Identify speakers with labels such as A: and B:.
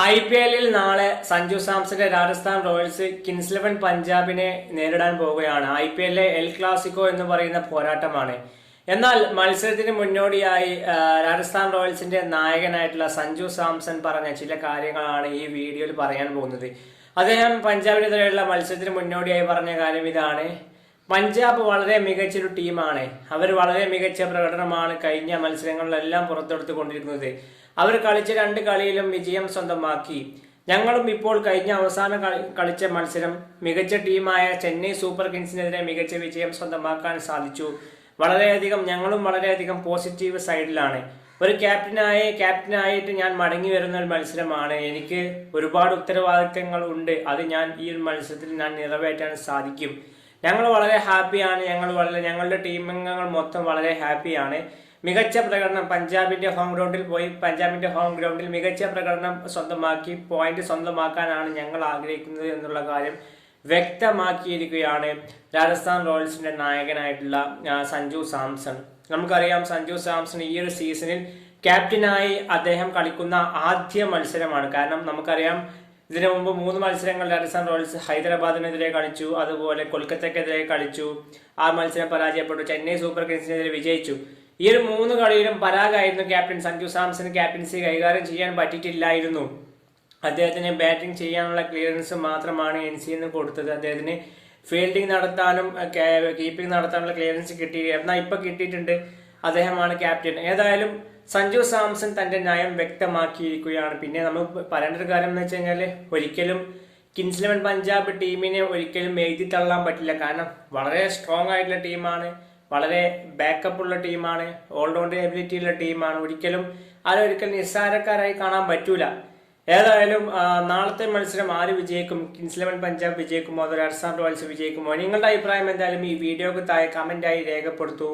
A: I P എല്ലിൽ നാളെ സഞ്ജു സാംസന്റെ രാജസ്ഥാൻ റോയൽസ് കിങ്സ് ഇലവൻ പഞ്ചാബിനെ നേരിടാൻ പോവുകയാണ്. ഐ പി എല്ലിലെ എൽ ക്ലാസിക്കോ എന്ന് പറയുന്ന പോരാട്ടമാണ്. എന്നാൽ മത്സരത്തിന് മുന്നോടിയായി രാജസ്ഥാൻ റോയൽസിന്റെ നായകനായിട്ടുള്ള സഞ്ജു സാംസൺ പറഞ്ഞ ചില കാര്യങ്ങളാണ് ഈ വീഡിയോയിൽ പറയാൻ പോകുന്നത്. അദ്ദേഹം പഞ്ചാബിനെതിരെയുള്ള മത്സരത്തിന് മുന്നോടിയായി പറഞ്ഞ കാര്യം ഇതാണ്. പഞ്ചാബ് വളരെ മികച്ചൊരു ടീമാണ്. അവർ വളരെ മികച്ച പ്രകടനമാണ് കഴിഞ്ഞ മത്സരങ്ങളിലെല്ലാം പുറത്തെടുത്തുകൊണ്ടിരിക്കുന്നത് അവർ കളിച്ച രണ്ട് കളിയിലും വിജയം സ്വന്തമാക്കി. ഞങ്ങളും ഇപ്പോൾ കഴിഞ്ഞ അവസാന കളി കളിച്ച മത്സരം മികച്ച ടീമായ ചെന്നൈ സൂപ്പർ കിങ്സിനെതിരെ മികച്ച വിജയം സ്വന്തമാക്കാൻ സാധിച്ചു. വളരെയധികം ഞങ്ങളും വളരെയധികം പോസിറ്റീവ് സൈഡിലാണ്. ഒരു ക്യാപ്റ്റനായ ക്യാപ്റ്റനായിട്ട് ഞാൻ മടങ്ങി വരുന്ന ഒരു മത്സരമാണ്. എനിക്ക് ഒരുപാട് ഉത്തരവാദിത്തങ്ങൾ ഉണ്ട്. അത് ഞാൻ ഈ ഒരു മത്സരത്തിൽ ഞാൻ നിറവേറ്റാൻ സാധിക്കും. ഞങ്ങൾ വളരെ ഹാപ്പിയാണ് ഞങ്ങൾ വളരെ ഞങ്ങളുടെ ടീമംഗങ്ങൾ മൊത്തം വളരെ ഹാപ്പിയാണ്. മികച്ച പ്രകടനം പഞ്ചാബിന്റെ ഹോം ഗ്രൗണ്ടിൽ പോയി പഞ്ചാബിന്റെ ഹോം ഗ്രൗണ്ടിൽ മികച്ച പ്രകടനം സ്വന്തമാക്കി പോയിന്റ് സ്വന്തമാക്കാനാണ് ഞങ്ങൾ ആഗ്രഹിക്കുന്നത് എന്നുള്ള കാര്യം വ്യക്തമാക്കിയിരിക്കുകയാണ് രാജസ്ഥാൻ റോയൽസിന്റെ നായകനായിട്ടുള്ള സഞ്ജു സാംസൺ. നമുക്കറിയാം സഞ്ജു സാംസൺ ഈ ഒരു സീസണിൽ ക്യാപ്റ്റനായി അദ്ദേഹം കളിക്കുന്ന ആദ്യ മത്സരമാണ്. കാരണം നമുക്കറിയാം ഇതിനു മുമ്പ് മൂന്ന് മത്സരങ്ങൾ രാജസ്ഥാൻ റോയൽസ് ഹൈദരാബാദിനെതിരെ കളിച്ചു അതുപോലെ കൊൽക്കത്തക്കെതിരെ കളിച്ചു ആ മത്സരം പരാജയപ്പെട്ടു ചെന്നൈ സൂപ്പർ കിങ്സിനെതിരെ വിജയിച്ചു. ഈ ഒരു മൂന്ന് കളിയിലും പരാഗായിരുന്നു ക്യാപ്റ്റൻ സഞ്ജു സാംസൺ ക്യാപ്റ്റൻസി കൈകാര്യം ചെയ്യാൻ പറ്റിയിട്ടില്ലായിരുന്നു. അദ്ദേഹത്തിന് ബാറ്റിംഗ് ചെയ്യാനുള്ള ക്ലിയറൻസ് മാത്രമാണ് എൻ സി എന്ന് കൊടുത്തത്. അദ്ദേഹത്തിന് ഫീൽഡിംഗ് നടത്താനും കീപ്പിംഗ് നടത്താനുള്ള ക്ലിയറൻസ് കിട്ടി. എന്നാൽ ഇപ്പൊ കിട്ടിയിട്ടുണ്ട് അദ്ദേഹമാണ് ക്യാപ്റ്റൻ ഏതായാലും സഞ്ജു സാംസൺ തന്റെ നയം വ്യക്തമാക്കിയിരിക്കുകയാണ്. പിന്നെ നമ്മൾ പറയേണ്ട കാര്യം എന്ന് വെച്ച് കഴിഞ്ഞാൽ ഒരിക്കലും കിങ്സ് ഇലവൻ പഞ്ചാബ് ടീമിനെ ഒരിക്കലും എഴുതി തള്ളാൻ പറ്റില്ല. കാരണം വളരെ സ്ട്രോങ് ആയിട്ടുള്ള ടീമാണ് വളരെ ബാക്കപ്പ് ഉള്ള ടീമാണ് ഓൾറൗണ്ട് എബിലിറ്റി ഉള്ള ടീമാണ്. ഒരിക്കലും ആരൊരിക്കലും നിസ്സാരക്കാരായി കാണാൻ പറ്റൂല. ഏതായാലും നാളത്തെ മത്സരം ആര് വിജയിക്കും? കിങ്സ് ഇലവൻ പഞ്ചാബ് വിജയിക്കുമോ? അതോ രാജസ്ഥാൻ റോയൽസ് വിജയിക്കുമോ? നിങ്ങളുടെ അഭിപ്രായം എന്തായാലും ഈ വീഡിയോക്ക് താഴെ കമന്റായി രേഖപ്പെടുത്തൂ.